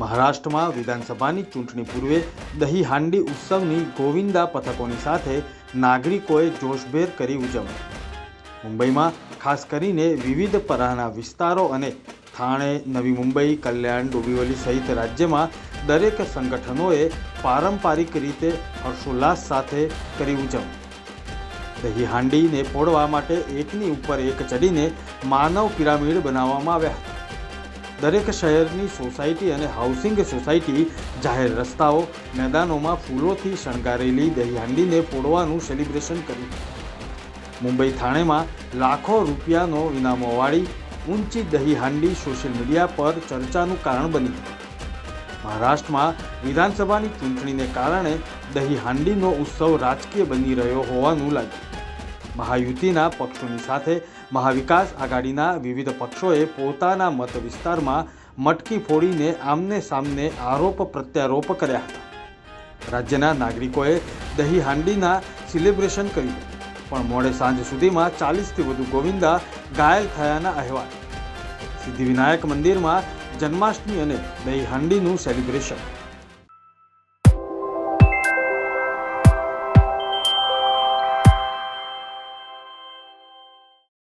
મહારાષ્ટ્રમાં વિધાનસભાની ચૂંટણી પૂર્વે દહીં હાંડી ઉત્સવની ગોવિંદા પથકોની સાથે નાગરિકોએ જોશભેર કરી ઉજવણી. મુંબઈમાં ખાસ કરીને વિવિધ પરાના વિસ્તારો અને થાણે, નવી મુંબઈ, કલ્યાણ, ડોબીવલી સહિત રાજ્યમાં દરેક સંગઠનોએ પારંપરિક રીતે હર્ષોલ્લાસ સાથે કરી ઉજવણી. દહીં હાંડીને ફોડવા માટે એકની ઉપર એક ચડીને માનવ પિરામિડ બનાવવામાં આવ્યા હતા. દરેક શહેરની સોસાયટી અને હાઉસિંગ સોસાયટી જાહેર રસ્તાઓ, મેદાનોમાં ફૂલોથી શણગારેલી દહીહાંડીને ફોડવાનું સેલિબ્રેશન કર્યું. મુંબઈ થાણેમાં લાખો રૂપિયાનો ઇનામોવાળી ઊંચી દહીહાંડી સોશિયલ મીડિયા પર ચર્ચાનું કારણ બની. મહારાષ્ટ્રમાં વિધાનસભાની ચૂંટણીને કારણે દહીહાંડીનો ઉત્સવ રાજકીય બની રહ્યો હોવાનું લાગ્યું. મહાયુતિના પક્ષોની સાથે મહાવિકાસ આઘાડીના વિવિધ પક્ષોએ પોતાના મત વિસ્તારમાં મટકી ફોડીને આમને સામને આરોપ પ્રત્યારોપ કર્યા હતા. રાજ્યના નાગરિકોએ દહીં હાંડીના સેલિબ્રેશન કર્યું પણ મોડે સાંજ સુધીમાં ચાલીસથી વધુ ગોવિંદા ઘાયલ થયાના અહેવાલ. સિદ્ધિવિનાયક મંદિરમાં જન્માષ્ટમી અને દહીં હાંડીનું સેલિબ્રેશન